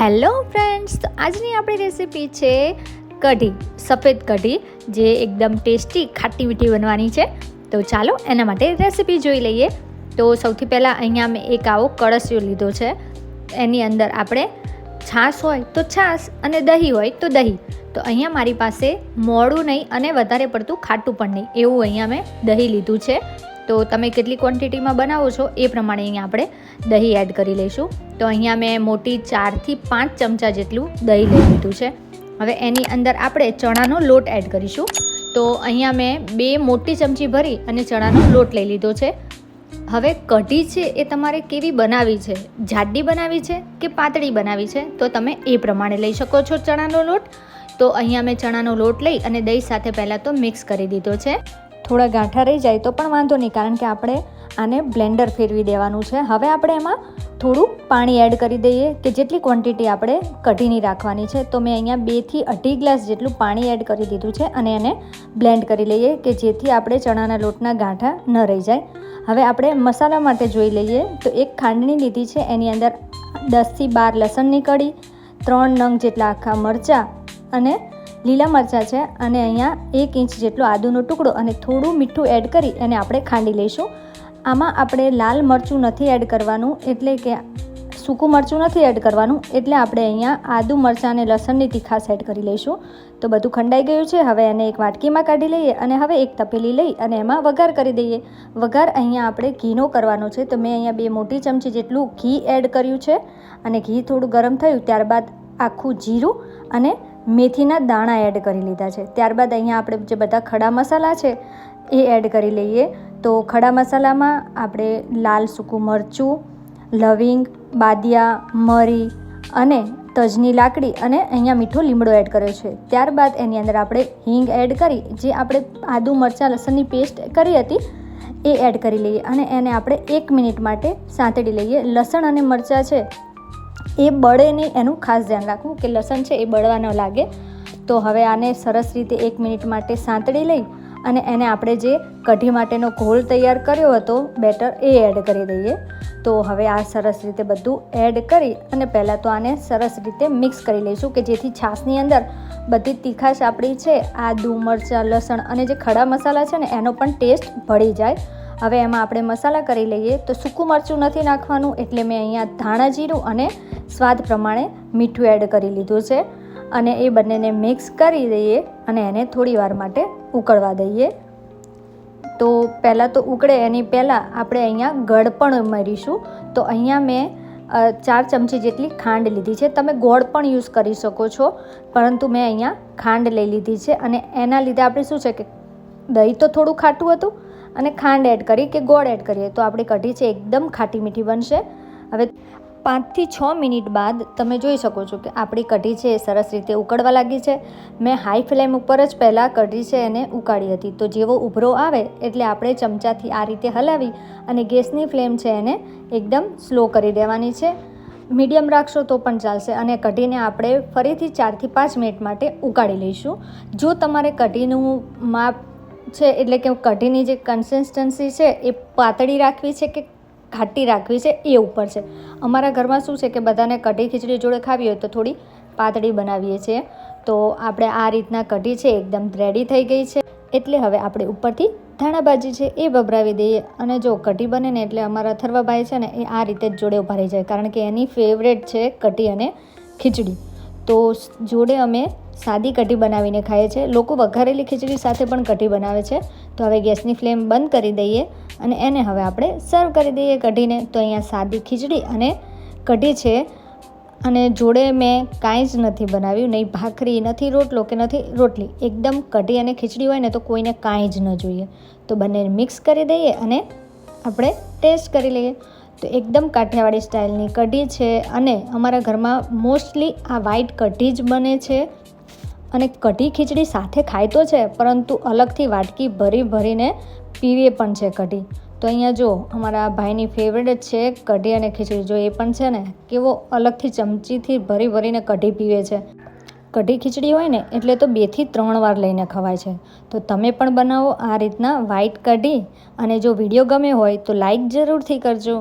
Hello friends, તો આજની આપણી રેસીપી છે કઢી, સફેદ કઢી, જે એકદમ ટેસ્ટી, ખાટી મીઠી બનવાની છે. તો ચાલો એના માટે રેસીપી જોઈ લઈએ. તો સૌથી પહેલાં અહીંયા મેં એક આવો કળશિયો લીધો છે. એની અંદર આપણે છાશ હોય તો છાશ અને દહીં હોય તો દહીં. તો અહીંયા મારી પાસે મોડું નહીં અને વધારે પડતું ખાટું પણ નહીં. એવું અહીંયા મેં દહીં લીધું છે. તો તમે કેટલી ક્વોન્ટિટીમાં બનાવો છો એ પ્રમાણે અહીંયા આપણે દહીં એડ કરી લઈશું. તો અહીંયા મેં મોટી ચારથી પાંચ ચમચા જેટલું દહીં લઈ લીધું છે. હવે એની અંદર આપણે ચણાનો લોટ એડ કરીશું. તો અહીંયા મેં બે મોટી ચમચી ભરી અને ચણાનો લોટ લઈ લીધો છે. હવે કઢી છે એ તમારે કેવી બનાવી છે? જાડી બનાવી છે કે પાતળી બનાવી છે? તો તમે એ પ્રમાણે લઈ શકો છો ચણાનો લોટ. તો અહીંયા મેં ચણાનો લોટ લઈ અને દહીં સાથે પહેલાં તો મિક્સ કરી દીધો છે. થોડા ગાંઠા રહી જાય તો પણ વાંધો નહીં, કારણ કે આપણે આને બ્લેન્ડર ફેરવી દેવાનું છે. હવે આપણે એમાં થોડું પાણી એડ કરી દઈએ કે જેટલી ક્વોન્ટિટી આપણે કઢીની રાખવાની છે. તો મેં અહીંયા બેથી અઢી ગ્લાસ જેટલું પાણી એડ કરી દીધું છે અને એને બ્લેન્ડ કરી લઈએ કે જેથી આપણે ચણાના લોટના ગાંઠા ન રહી જાય. હવે આપણે મસાલા માટે જોઈ લઈએ તો એક ખાંડણી લીધી છે, એની અંદર દસથી બાર લસણની કળી ત્રણ નંગ જેટલા આખા મરચાં અને લીલા મરચાં છે અને અહીંયા એક ઇંચ જેટલો આદુનો ટુકડો અને થોડું મીઠું એડ કરી અને આપણે ખાંડી લઈશું. આમાં આપણે લાલ મરચું નથી એડ કરવાનું, એટલે કે સૂકું મરચું નથી એડ કરવાનું, એટલે આપણે અહીંયા આદુ મરચાં અને લસણની તીખાસ એડ કરી લઈશું. તો બધું ખંડાઈ ગયું છે, હવે એને એક વાટકીમાં કાઢી લઈએ અને હવે એક તપેલી લઈ અને એમાં વઘાર કરી દઈએ. વઘાર અહીંયા આપણે ઘીનો કરવાનો છે, તો મેં અહીંયા બે મોટી ચમચી જેટલું ઘી એડ કર્યું છે અને ઘી થોડું ગરમ થયું ત્યારબાદ આખું જીરું અને મેથીના દાણા એડ કરી લીધા છે. ત્યારબાદ અહીંયા આપણે જે બધા ખડા મસાલા છે, એ એડ કરી લઈએ. તો ખડા મસાલામાં આપણે લાલ સૂકું મરચું, લવિંગ, બાદિયા, મરી અને તજની લાકડી અને અહીંયા મીઠો લીમડો એડ કર્યો છે. ત્યારબાદ એની અંદર આપણે હિંગ એડ કરી, જે આપણે આદુ મરચાં, લસણની પેસ્ટ કરી હતી, એ એડ કરી લઈએ. અને એને આપણે એક મિનિટ માટે સાંતળી લઈએ. લસણ અને મરચાં છે એ બળે નહીં, એનું ખાસ ધ્યાન રાખવું કે લસણ છે એ બળવા ન લાગે. તો હવે આને સરસ રીતે એક મિનિટ માટે સાંતળી લઈ અને એને આપણે જે કઢી માટેનો ઘોળ તૈયાર કર્યો હતો, બેટર એ એડ કરી દઈએ. તો હવે આ સરસ રીતે બધું એડ કરી અને પહેલાં તો આને સરસ રીતે મિક્સ કરી લઈશું કે જેથી છાશની અંદર બધી તીખાશ આપણી છે, આદુ, મરચાં, લસણ અને જે ખડા મસાલા છે ને, એનો પણ ટેસ્ટ ભળી જાય. હવે એમાં આપણે મસાલા કરી લઈએ તો સૂકું મરચું નથી નાખવાનું એટલે મેં અહીંયા ધાણા જીરું અને સ્વાદ પ્રમાણે મીઠું એડ કરી લીધું છે. અને એ બંનેને મિક્સ કરી દઈએ અને એને થોડી વાર માટે ઉકળવા દઈએ. તો પહેલાં તો ઉકળે એની પહેલાં આપણે અહીંયા ગળ પણ ઉમેરીશું. તો અહીંયા મેં ચાર ચમચી જેટલી ખાંડ લીધી છે. તમે ગોળ પણ યુઝ કરી શકો છો, પરંતુ મેં અહીંયા ખાંડ લઈ લીધી છે. અને એના લીધે આપણે શું છે કે દહીં તો થોડું ખાટું હતું અને ખાંડ એડ કરી કે ગોળ એડ કરીએ. તો આપણી કઢી છે એકદમ ખાટી મીઠી બનશે. હવે પાંચથી છ મિનિટ બાદ તમે જોઈ શકો છો કે આપણી કઢી છે એ સરસ રીતે ઉકળવા લાગી છે. મેં હાઈ ફ્લેમ ઉપર જ પહેલાં કઢી છે એને ઉકાળી હતી. તો જેવો ઉભરો આવે એટલે આપણે ચમચાથી આ રીતે હલાવી અને ગેસની ફ્લેમ છે એને એકદમ સ્લો કરી દેવાની છે. મીડિયમ રાખશો તો પણ ચાલશે અને કઢીને આપણે ફરીથી ચારથી પાંચ મિનિટ માટે ઉકાળી લઈશું. જો તમારે કઢીનું માપ છે એટલે કે કઢીની જે કન્સિસ્ટન્સી છે એ પાતળી રાખવી છે કે ઘાટી રાખવી છે એ ઉપર છે. અમારા ઘરમાં શું છે કે બધાને કઢી ખીચડી જોડે ખાવી હોય તો થોડી પાતળી બનાવીએ છીએ. તો આપણે આ રીતના કઢી છે, એકદમ રેડી થઈ ગઈ છે. એટલે હવે આપણે ઉપરથી ધાણાભાજી છે એ વભરાવી દઈએ. અને જો કઢી બને ને એટલે અમારા અથર્વાભાઈ છે ને એ આ રીતે જ જોડે ઊભા રહી જાય. કારણ કે એની ફેવરેટ છે કઢી અને ખીચડી. તો જોડે અમે સાદી કઢી બનાવીને ખાઈએ છીએ લોકો વઘારેલી ખીચડી સાથે પણ કઢી બનાવે છે. તો હવે ગેસની ફ્લેમ બંધ કરી દઈએ અને એને હવે આપણે સર્વ કરી દઈએ કઢીને. તો અહીંયા સાદી ખીચડી અને કઢી છે. અને જોડે મેં કાંઈ જ નથી બનાવ્યું, નહીં ભાખરી, નથી રોટલો કે નથી રોટલી. એકદમ કઢી અને ખીચડી હોય ને તો કોઈને કાંઈ જ ન જોઈએ. તો બંને મિક્સ કરી દઈએ અને આપણે ટેસ્ટ કરી લઈએ. તો એકદમ કાઠિયાવાડી સ્ટાઇલની કઢી છે અને અમારા ઘરમાં મોસ્ટલી આ વ્હાઈટ કઢી જ બને છે. અને કઢી ખીચડી સાથે ખાય તો છે, પરંતુ અલગથી વાટકી ભરી ભરીને પીવે પણ છે કઢી. તો અહીંયા જો, અમારા ભાઈની ફેવરેટ છે કઢી અને ખીચડી. જો એ પણ છે ને, કેવો અલગથી ચમચીથી ભરી ભરીને કઢી પીવે છે. કઢી ખીચડી હોય ને, એટલે તો બેથી ત્રણ વાર લઈને ખવાય છે. તો તમે પણ બનાવો આ રીતના વ્હાઈટ કઢી. અને જો વીડિયો ગમે હોય તો લાઈક જરૂરથી કરજો.